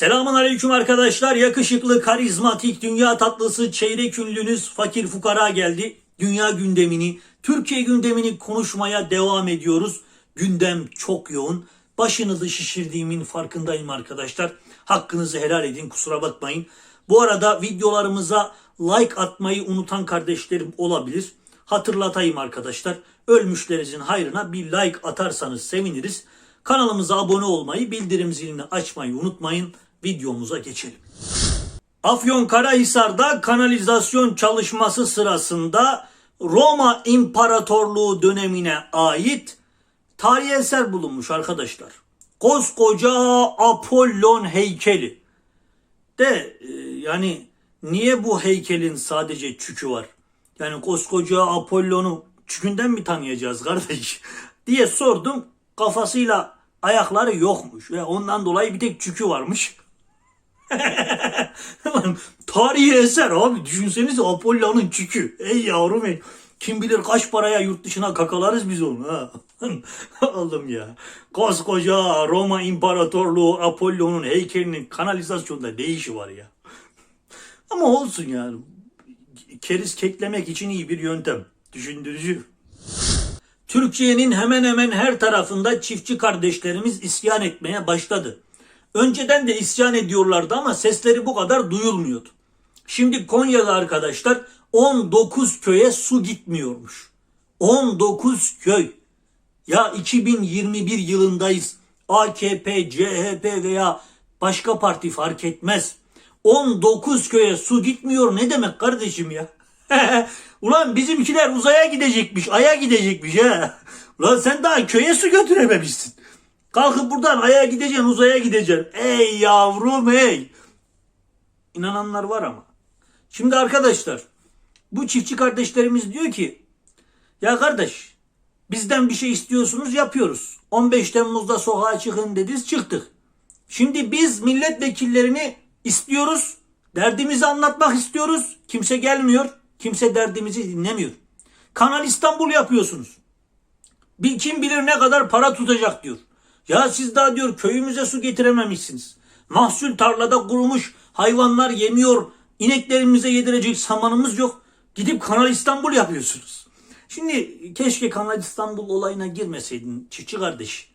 Selamun aleyküm arkadaşlar. Yakışıklı, karizmatik, dünya tatlısı, çeyrek ünlünüz fakir fukara geldi. Dünya gündemini, Türkiye gündemini konuşmaya devam ediyoruz. Gündem çok yoğun. Başınızı şişirdiğimin farkındayım arkadaşlar. Hakkınızı helal edin kusura bakmayın. Bu arada videolarımıza like atmayı unutan kardeşlerim olabilir. Hatırlatayım arkadaşlar. Ölmüşlerinizin hayrına bir like atarsanız seviniriz. Kanalımıza abone olmayı, bildirim zilini açmayı unutmayın. Videomuza geçelim. Afyonkarahisar'da kanalizasyon çalışması sırasında Roma İmparatorluğu dönemine ait tarihi eser bulunmuş arkadaşlar. Koskoca Apollon heykeli. De e, yani niye bu heykelin sadece çükü var? Yani koskoca Apollon'u çükünden mi tanıyacağız kardeş? diye sordum. Kafasıyla ayakları yokmuş ve ondan dolayı bir tek çükü varmış. Tarihi eser abi düşünsenize Apollon'un çükü. Ey yavrum ey. Kim bilir kaç paraya yurt dışına kakalarız biz onu ha. Aldım ya. Koskoca Roma İmparatorluğu Apollon'un heykelinin kanalizasyonda ne var ya. Ama olsun yani. Keriz keklemek için iyi bir yöntem. Düşündürücü. Türkiye'nin hemen hemen her tarafında çiftçi kardeşlerimiz isyan etmeye başladı. Önceden de isyan ediyorlardı ama sesleri bu kadar duyulmuyordu. Şimdi Konya'da arkadaşlar 19 köye su gitmiyormuş. 19 köy. Ya 2021 yılındayız. AKP, CHP veya başka parti fark etmez. 19 köye su gitmiyor ne demek kardeşim ya? Ulan bizimkiler uzaya gidecekmiş, aya gidecekmiş ha. Ulan sen daha köye su götürememişsin. Kalkıp buradan aya gideceksin, uzaya gideceksin. Ey yavrum ey. İnananlar var ama. Şimdi arkadaşlar bu çiftçi kardeşlerimiz diyor ki ya kardeş bizden bir şey istiyorsunuz yapıyoruz. 15 Temmuz'da sokağa çıkın dediniz çıktık. Şimdi biz milletvekillerini istiyoruz. Derdimizi anlatmak istiyoruz. Kimse gelmiyor. Kimse derdimizi dinlemiyor. Kanal İstanbul yapıyorsunuz. Bir kim bilir ne kadar para tutacak diyor. Ya siz daha diyor köyümüze su getirememişsiniz. Mahsul tarlada kurumuş hayvanlar yemiyor. İneklerimize yedirecek samanımız yok. Gidip Kanal İstanbul yapıyorsunuz. Şimdi keşke Kanal İstanbul olayına girmeseydin çiftçi kardeş.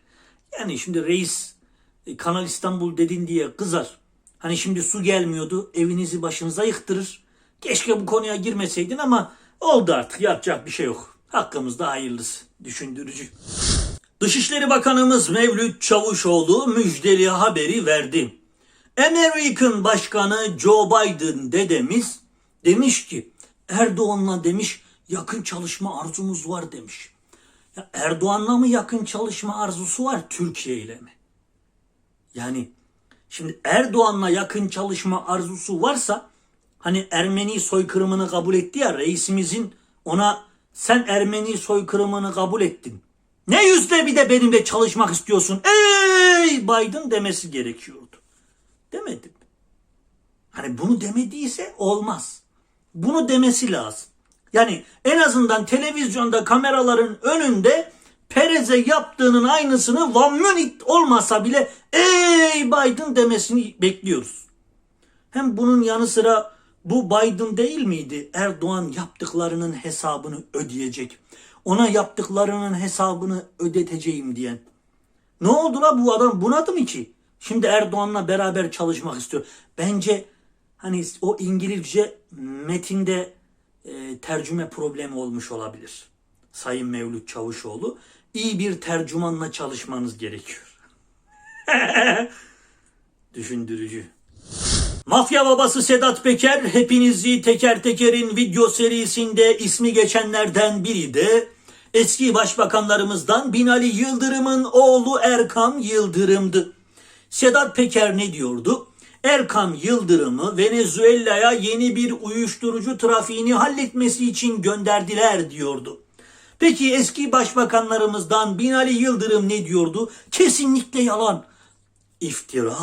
Yani şimdi reis e, Kanal İstanbul dedin diye kızar. Hani şimdi su gelmiyordu evinizi başınıza yıktırır. Keşke bu konuya girmeseydin ama oldu artık yapacak bir şey yok. Hakkımızda hayırlısı. Düşündürücü. Dışişleri Bakanımız Mevlüt Çavuşoğlu müjdeli haberi verdi. Amerikan Başkanı Joe Biden dedemiz demiş ki Erdoğan'la demiş yakın çalışma arzumuz var demiş. Ya Erdoğan'la mı yakın çalışma arzusu var Türkiye ile mi? Yani şimdi Erdoğan'la yakın çalışma arzusu varsa hani Ermeni soykırımını kabul etti ya reisimizin ona sen Ermeni soykırımını kabul ettin. Ne yüzle bir de benimle çalışmak istiyorsun? Ey Biden demesi gerekiyordu. Demedim. Hani bunu demediyse olmaz. Bunu demesi lazım. Yani en azından televizyonda kameraların önünde Perez'e yaptığının aynısını Van Münih olmasa bile ey Biden demesini bekliyoruz. Hem bunun yanı sıra bu Biden değil miydi? Erdoğan yaptıklarının hesabını ödeyecek. Ona yaptıklarının hesabını ödeteceğim diyen. Ne oldu la bu adam bunadı mı ki? Şimdi Erdoğan'la beraber çalışmak istiyor. Bence hani o İngilizce metinde e, tercüme problemi olmuş olabilir. Sayın Mevlüt Çavuşoğlu. iyi bir tercümanla çalışmanız gerekiyor. Düşündürücü. Mafya babası Sedat Peker hepinizi teker tekerin video serisinde ismi geçenlerden biri de eski başbakanlarımızdan Binali Yıldırım'ın oğlu Erkan Yıldırım'dı. Sedat Peker ne diyordu? Erkan Yıldırım'ı Venezuela'ya yeni bir uyuşturucu trafiğini halletmesi için gönderdiler diyordu. Peki eski başbakanlarımızdan Binali Yıldırım ne diyordu? Kesinlikle yalan. İftira.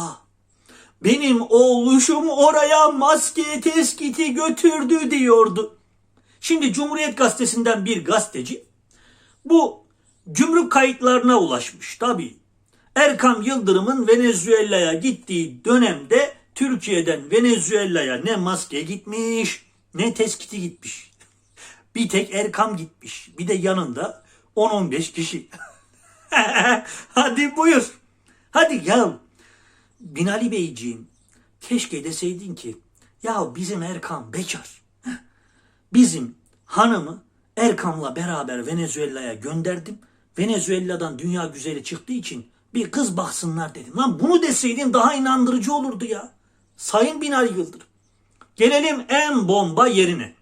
Benim oğluşum oraya maske teskiti götürdü diyordu. Şimdi Cumhuriyet Gazetesi'nden bir gazeteci bu gümrük kayıtlarına ulaşmış tabii. Erkam Yıldırım'ın Venezuela'ya gittiği dönemde Türkiye'den Venezuela'ya ne maske gitmiş ne teskiti gitmiş. Bir tek Erkam gitmiş. Bir de yanında 10-15 kişi. Hadi buyur. Hadi ya. Binali Beyciğim keşke deseydin ki ya bizim Erkam bekar. Bizim hanımı Erkam'la beraber Venezuela'ya gönderdim. Venezuela'dan dünya güzeli çıktığı için bir kız baksınlar dedim. Lan bunu deseydin daha inandırıcı olurdu ya. Sayın Binali Yıldırım. Gelelim en bomba yerine.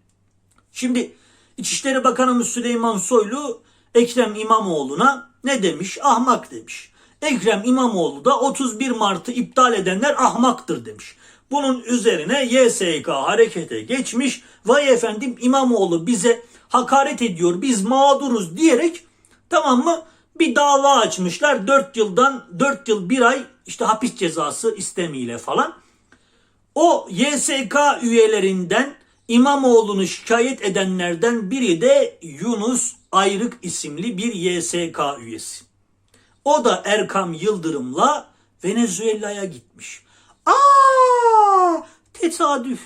Şimdi İçişleri Bakanımız Süleyman Soylu Ekrem İmamoğlu'na ne demiş? Ahmak demiş. Ekrem İmamoğlu da 31 Mart'ı iptal edenler ahmaktır demiş. Bunun üzerine YSK harekete geçmiş. Vay efendim İmamoğlu bize hakaret ediyor biz mağduruz diyerek tamam mı bir dava açmışlar. 4 yıldan 4 yıl 1 ay işte hapis cezası istemiyle falan. O YSK üyelerinden İmamoğlu'nu şikayet edenlerden biri de Yunus Ayrık isimli bir YSK üyesi. O da Erkam Yıldırım'la Venezuela'ya gitmiş. Aa, tesadüf.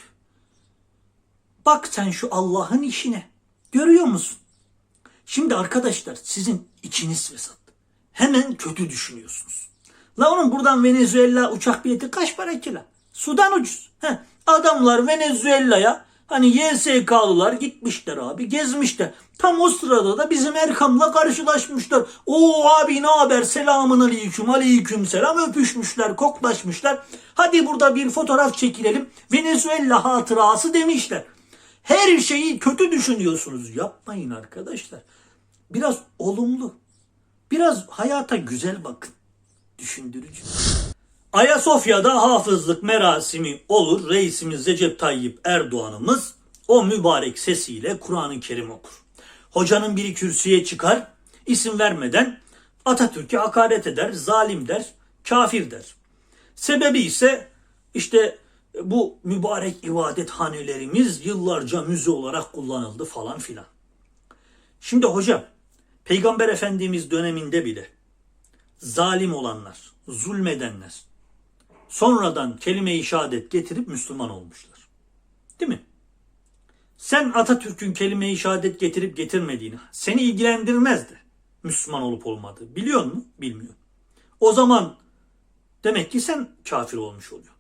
Bak sen şu Allah'ın işine. Görüyor musun? Şimdi arkadaşlar sizin içiniz fesat. Hemen kötü düşünüyorsunuz. La onun buradan Venezuela uçak bileti kaç para ki? Sudan ucuz. Heh, adamlar Venezuela'ya hani YSK'lılar gitmişler abi gezmişler. Tam o sırada da bizim Erkam'la karşılaşmışlar. O abi ne haber selamun aleyküm aleyküm selam öpüşmüşler koklaşmışlar. Hadi burada bir fotoğraf çekilelim Venezuela hatırası demişler. Her şeyi kötü düşünüyorsunuz. Yapmayın arkadaşlar. Biraz olumlu. Biraz hayata güzel bakın. Düşündürücü. Ayasofya'da hafızlık merasimi olur. Reisimiz Recep Tayyip Erdoğan'ımız o mübarek sesiyle Kur'an-ı Kerim okur. Hocanın biri kürsüye çıkar, isim vermeden Atatürk'e hakaret eder, zalim der, kafir der. Sebebi ise işte bu mübarek ibadet hanelerimiz yıllarca müze olarak kullanıldı falan filan. Şimdi hocam, Peygamber Efendimiz döneminde bile zalim olanlar, zulmedenler sonradan kelime-i şehadet getirip Müslüman olmuşlar. Değil mi? Sen Atatürk'ün kelime-i şehadet getirip getirmediğini seni ilgilendirmezdi. Müslüman olup olmadığı. Biliyor musun? Bilmiyor. O zaman demek ki sen kafir olmuş oluyorsun.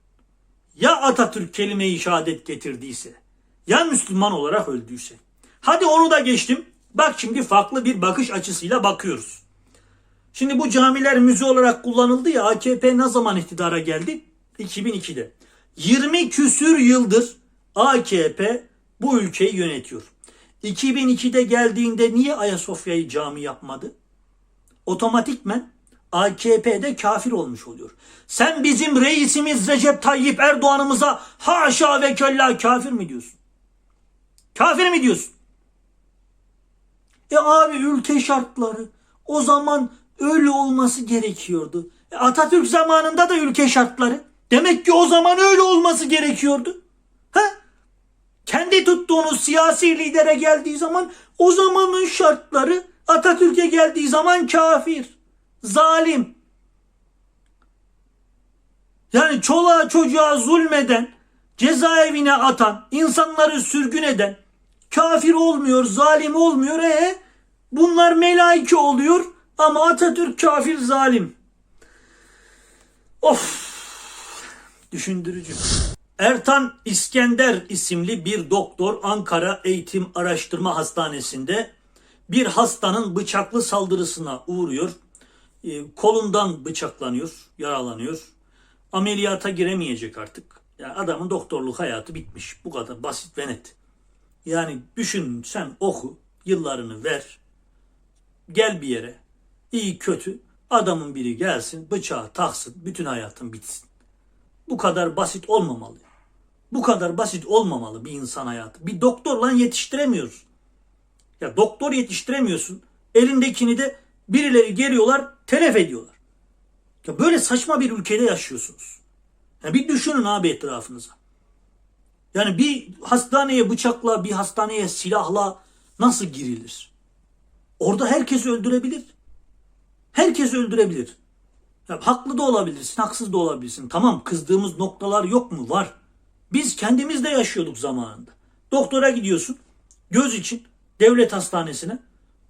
Ya Atatürk kelime-i şehadet getirdiyse, ya Müslüman olarak öldüyse. Hadi onu da geçtim. Bak şimdi farklı bir bakış açısıyla bakıyoruz. Şimdi bu camiler müze olarak kullanıldı ya AKP ne zaman iktidara geldi? 2002'de. 20 küsür yıldır AKP bu ülkeyi yönetiyor. 2002'de geldiğinde niye Ayasofya'yı cami yapmadı? Otomatikmen AKP'de kafir olmuş oluyor. Sen bizim reisimiz Recep Tayyip Erdoğan'ımıza haşa ve kella kafir mi diyorsun? Kafir mi diyorsun? E abi ülke şartları o zaman öyle olması gerekiyordu. E Atatürk zamanında da ülke şartları. Demek ki o zaman öyle olması gerekiyordu. Ha? Kendi tuttuğunuz siyasi lidere geldiği zaman o zamanın şartları Atatürk'e geldiği zaman kafir, zalim. Yani çoluğa çocuğa zulmeden, cezaevine atan, insanları sürgün eden, kafir olmuyor, zalim olmuyor. E bunlar melaike oluyor ama Atatürk kafir, zalim. Of! Düşündürücü. Ertan İskender isimli bir doktor Ankara Eğitim Araştırma Hastanesi'nde bir hastanın bıçaklı saldırısına uğruyor. E, kolundan bıçaklanıyor, yaralanıyor. Ameliyata giremeyecek artık. Yani adamın doktorluk hayatı bitmiş. Bu kadar basit ve net. Yani düşün sen oku, yıllarını ver. Gel bir yere. İyi kötü adamın biri gelsin, bıçağı taksın, bütün hayatın bitsin. Bu kadar basit olmamalı. Bu kadar basit olmamalı bir insan hayatı. Bir doktorla yetiştiremiyoruz. Ya doktor yetiştiremiyorsun. Elindekini de birileri geliyorlar, telef ediyorlar. Ya böyle saçma bir ülkede yaşıyorsunuz. Ya bir düşünün abi etrafınıza. Yani bir hastaneye bıçakla, bir hastaneye silahla nasıl girilir? Orada herkes öldürebilir. Herkes öldürebilir. Ya, haklı da olabilirsin, haksız da olabilirsin. Tamam kızdığımız noktalar yok mu? Var. Biz kendimiz de yaşıyorduk zamanında. Doktora gidiyorsun. Göz için devlet hastanesine.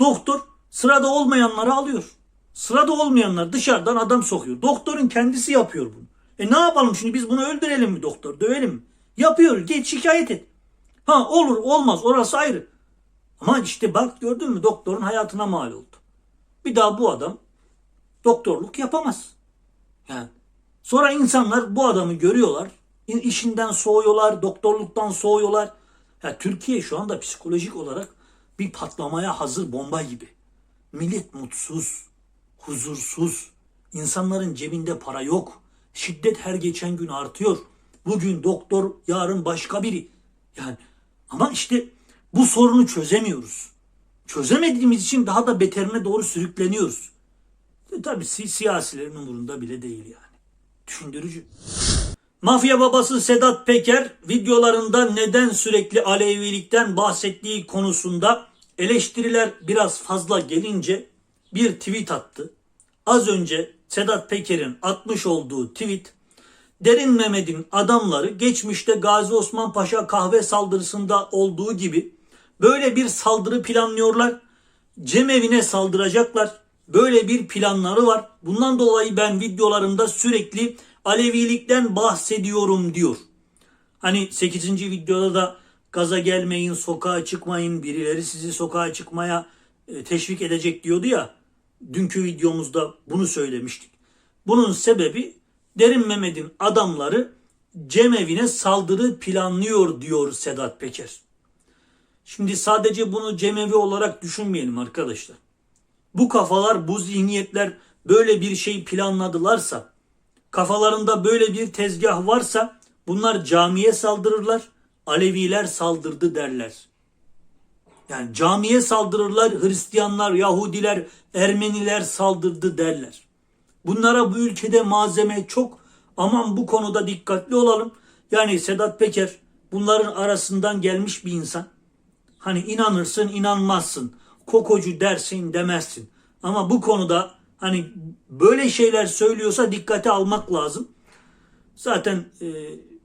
Doktor sırada olmayanları alıyor. Sırada olmayanlar dışarıdan adam sokuyor. Doktorun kendisi yapıyor bunu. E ne yapalım şimdi biz bunu öldürelim mi doktor? Dövelim mi? Yapıyor. Geç şikayet et. Ha olur olmaz orası ayrı. Ama işte bak gördün mü doktorun hayatına mal oldu. Bir daha bu adam doktorluk yapamaz. Yani sonra insanlar bu adamı görüyorlar. işinden soğuyorlar, doktorluktan soğuyorlar. Ya Türkiye şu anda psikolojik olarak bir patlamaya hazır bomba gibi. Millet mutsuz, huzursuz. İnsanların cebinde para yok. Şiddet her geçen gün artıyor. Bugün doktor, yarın başka biri. Yani ama işte bu sorunu çözemiyoruz. Çözemediğimiz için daha da beterine doğru sürükleniyoruz. E, tabii si- siyasilerin umurunda bile değil yani. Düşündürücü. Mafya babası Sedat Peker videolarında neden sürekli Alevilikten bahsettiği konusunda eleştiriler biraz fazla gelince bir tweet attı. Az önce Sedat Peker'in atmış olduğu tweet Derin Mehmet'in adamları geçmişte Gazi Osman Paşa kahve saldırısında olduğu gibi böyle bir saldırı planlıyorlar. Cemevine saldıracaklar. Böyle bir planları var. Bundan dolayı ben videolarımda sürekli Alevilikten bahsediyorum diyor. Hani 8. videoda da gaza gelmeyin, sokağa çıkmayın, birileri sizi sokağa çıkmaya e, teşvik edecek diyordu ya. Dünkü videomuzda bunu söylemiştik. Bunun sebebi Derin Mehmet'in adamları cemevine saldırı planlıyor diyor Sedat Peker. Şimdi sadece bunu cemevi olarak düşünmeyelim arkadaşlar. Bu kafalar, bu zihniyetler böyle bir şey planladılarsa, kafalarında böyle bir tezgah varsa bunlar camiye saldırırlar, Aleviler saldırdı derler. Yani camiye saldırırlar, Hristiyanlar, Yahudiler, Ermeniler saldırdı derler. Bunlara bu ülkede malzeme çok. Aman bu konuda dikkatli olalım. Yani Sedat Peker bunların arasından gelmiş bir insan. Hani inanırsın inanmazsın. Kokocu dersin demezsin. Ama bu konuda hani böyle şeyler söylüyorsa dikkate almak lazım. Zaten e,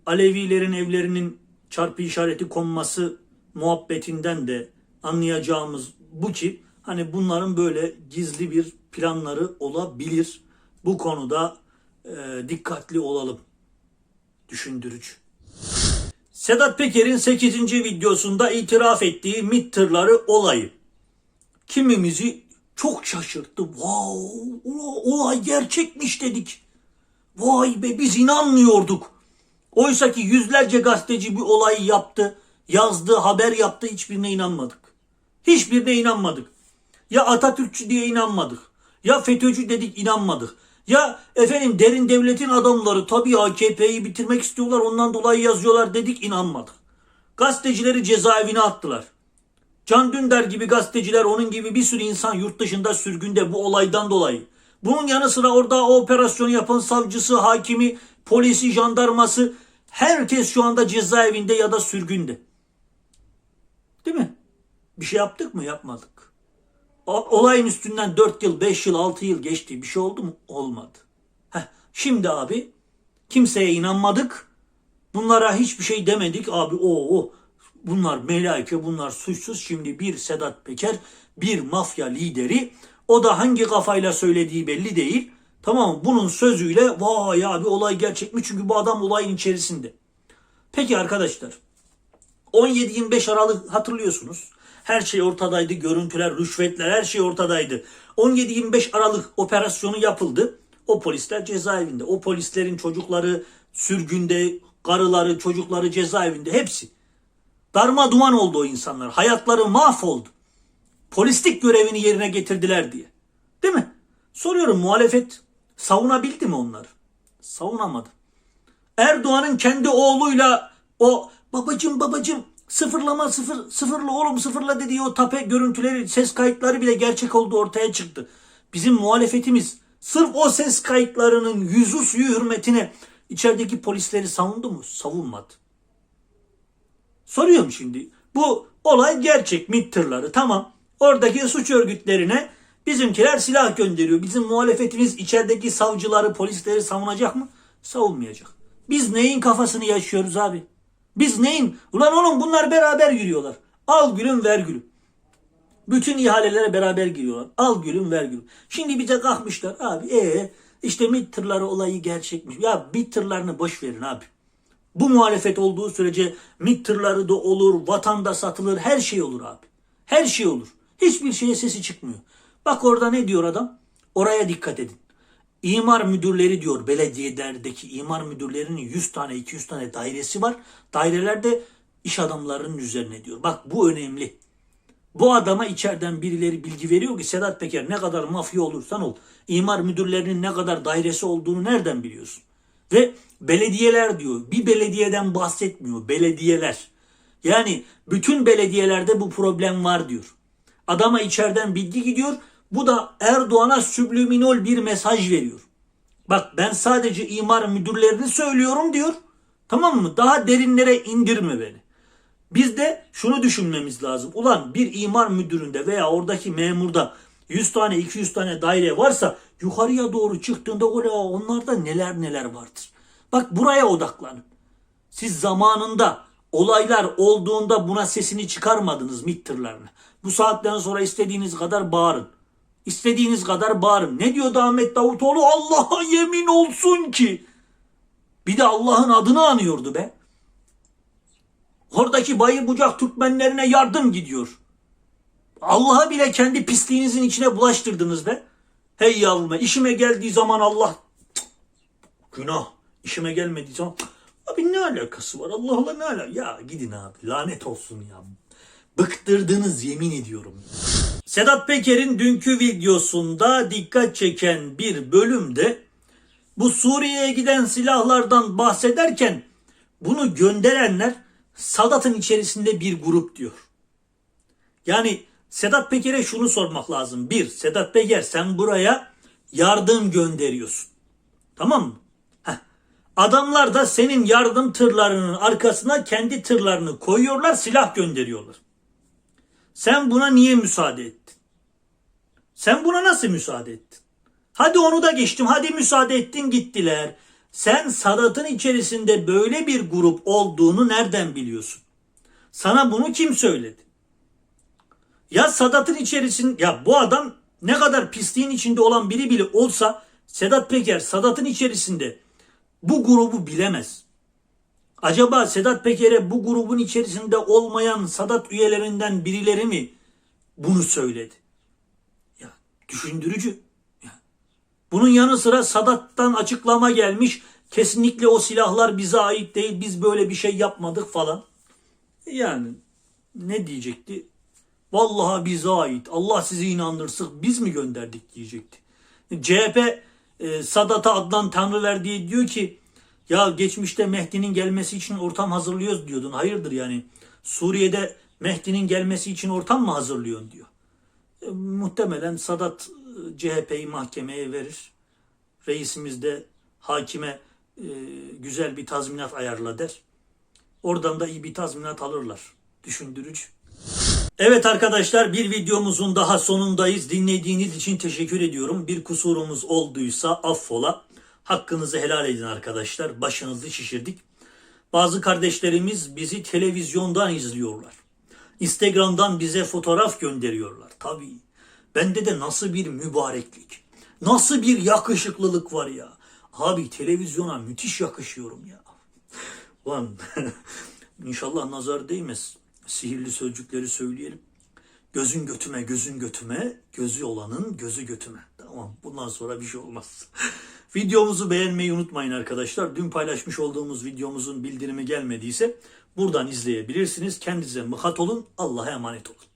Alevilerin evlerinin çarpı işareti konması muhabbetinden de anlayacağımız bu ki hani bunların böyle gizli bir planları olabilir. Bu konuda e, dikkatli olalım. Düşündürücü. Sedat Peker'in 8. videosunda itiraf ettiği MİT tırları olayı. Kimimizi çok şaşırttı. Wow, olay gerçekmiş dedik. Vay be biz inanmıyorduk. Oysa ki yüzlerce gazeteci bir olayı yaptı, yazdı, haber yaptı hiçbirine inanmadık. Hiçbirine inanmadık. Ya Atatürkçü diye inanmadık. Ya FETÖ'cü dedik inanmadık. Ya efendim derin devletin adamları tabii AKP'yi bitirmek istiyorlar ondan dolayı yazıyorlar dedik inanmadık. Gazetecileri cezaevine attılar. Can Dündar gibi gazeteciler onun gibi bir sürü insan yurt dışında sürgünde bu olaydan dolayı. Bunun yanı sıra orada o operasyonu yapan savcısı, hakimi, polisi, jandarması herkes şu anda cezaevinde ya da sürgünde. Değil mi? Bir şey yaptık mı? Yapmadık. Olayın üstünden 4 yıl, 5 yıl, 6 yıl geçti. Bir şey oldu mu? Olmadı. Heh, şimdi abi kimseye inanmadık. Bunlara hiçbir şey demedik. Abi o o bunlar melaike bunlar suçsuz. Şimdi bir Sedat Peker bir mafya lideri. O da hangi kafayla söylediği belli değil. Tamam? Bunun sözüyle vay abi olay gerçek mi? Çünkü bu adam olayın içerisinde. Peki arkadaşlar 17-25 Aralık hatırlıyorsunuz. Her şey ortadaydı. Görüntüler, rüşvetler her şey ortadaydı. 17-25 Aralık operasyonu yapıldı. O polisler cezaevinde. O polislerin çocukları sürgünde, karıları, çocukları cezaevinde. Hepsi. Darma duman oldu o insanlar. Hayatları mahvoldu. Polislik görevini yerine getirdiler diye. Değil mi? Soruyorum muhalefet savunabildi mi onları? Savunamadı. Erdoğan'ın kendi oğluyla o babacım babacım sıfırlama sıfır sıfırla oğlum sıfırla dediği o tape görüntüleri ses kayıtları bile gerçek oldu ortaya çıktı. Bizim muhalefetimiz sırf o ses kayıtlarının yüzü suyu hürmetine içerideki polisleri savundu mu? Savunmadı. Soruyorum şimdi. Bu olay gerçek MİT tamam. Oradaki suç örgütlerine Bizimkiler silah gönderiyor. Bizim muhalefetimiz içerideki savcıları, polisleri savunacak mı? Savunmayacak. Biz neyin kafasını yaşıyoruz abi? Biz neyin? Ulan oğlum bunlar beraber yürüyorlar. Al gülüm ver gülüm. Bütün ihalelere beraber giriyorlar. Al gülüm ver gülüm. Şimdi bize kalkmışlar abi. E işte MİT olayı gerçekmiş. Ya MİT boş verin abi. Bu muhalefet olduğu sürece MİT da olur, vatanda satılır, her şey olur abi. Her şey olur. Hiçbir şeye sesi çıkmıyor. Bak orada ne diyor adam? Oraya dikkat edin. İmar müdürleri diyor belediyelerdeki imar müdürlerinin 100 tane 200 tane dairesi var. Dairelerde iş adamlarının üzerine diyor. Bak bu önemli. Bu adama içeriden birileri bilgi veriyor ki Sedat Peker ne kadar mafya olursan ol. imar müdürlerinin ne kadar dairesi olduğunu nereden biliyorsun? Ve belediyeler diyor. Bir belediyeden bahsetmiyor. Belediyeler. Yani bütün belediyelerde bu problem var diyor. Adama içeriden bilgi gidiyor. Bu da Erdoğan'a subliminal bir mesaj veriyor. Bak ben sadece imar müdürlerini söylüyorum diyor. Tamam mı? Daha derinlere indirme beni. Biz de şunu düşünmemiz lazım. Ulan bir imar müdüründe veya oradaki memurda 100 tane 200 tane daire varsa yukarıya doğru çıktığında onlarda neler neler vardır. Bak buraya odaklanın. Siz zamanında olaylar olduğunda buna sesini çıkarmadınız MİT tırlarını. Bu saatten sonra istediğiniz kadar bağırın. İstediğiniz kadar bağırın. Ne diyordu Ahmet Davutoğlu? Allah'a yemin olsun ki. Bir de Allah'ın adını anıyordu be. Oradaki bayı bucak Türkmenlerine yardım gidiyor. Allah'a bile kendi pisliğinizin içine bulaştırdınız be. Hey yavrum işime geldiği zaman Allah günah. İşime gelmediği zaman abi ne alakası var Allah'la ne alakası? Ya gidin abi lanet olsun ya. Bıktırdınız yemin ediyorum. Sedat Peker'in dünkü videosunda dikkat çeken bir bölümde bu Suriye'ye giden silahlardan bahsederken bunu gönderenler Sadat'ın içerisinde bir grup diyor. Yani Sedat Peker'e şunu sormak lazım. Bir, Sedat Peker sen buraya yardım gönderiyorsun. Tamam mı? Heh. Adamlar da senin yardım tırlarının arkasına kendi tırlarını koyuyorlar, silah gönderiyorlar. Sen buna niye müsaade ettin? Sen buna nasıl müsaade ettin? Hadi onu da geçtim. Hadi müsaade ettin gittiler. Sen Sadat'ın içerisinde böyle bir grup olduğunu nereden biliyorsun? Sana bunu kim söyledi? Ya Sadat'ın içerisinde ya bu adam ne kadar pisliğin içinde olan biri bile olsa Sedat Peker Sadat'ın içerisinde bu grubu bilemez. Acaba Sedat Peker'e bu grubun içerisinde olmayan Sadat üyelerinden birileri mi bunu söyledi? Düşündürücü. Bunun yanı sıra Sadat'tan açıklama gelmiş. Kesinlikle o silahlar bize ait değil. Biz böyle bir şey yapmadık falan. Yani ne diyecekti? Vallahi bize ait. Allah sizi inandırsın. Biz mi gönderdik diyecekti. CHP e, Sadat'a Adnan Tanrıver diye diyor ki ya geçmişte Mehdi'nin gelmesi için ortam hazırlıyoruz diyordun. Hayırdır yani Suriye'de Mehdi'nin gelmesi için ortam mı hazırlıyorsun diyor. Muhtemelen Sadat e, CHP'yi mahkemeye verir. Reisimiz de hakime e, güzel bir tazminat ayarla der. Oradan da iyi bir tazminat alırlar. Düşündürücü. Evet arkadaşlar bir videomuzun daha sonundayız. Dinlediğiniz için teşekkür ediyorum. Bir kusurumuz olduysa affola. Hakkınızı helal edin arkadaşlar. Başınızı şişirdik. Bazı kardeşlerimiz bizi televizyondan izliyorlar. Instagram'dan bize fotoğraf gönderiyorlar. Tabii. Bende de nasıl bir mübareklik. Nasıl bir yakışıklılık var ya. Abi televizyona müthiş yakışıyorum ya. Ulan inşallah nazar değmez. Sihirli sözcükleri söyleyelim. Gözün götüme, gözün götüme, gözü olanın gözü götüme. Tamam bundan sonra bir şey olmaz. Videomuzu beğenmeyi unutmayın arkadaşlar. Dün paylaşmış olduğumuz videomuzun bildirimi gelmediyse buradan izleyebilirsiniz. Kendinize mıhat olun. Allah'a emanet olun.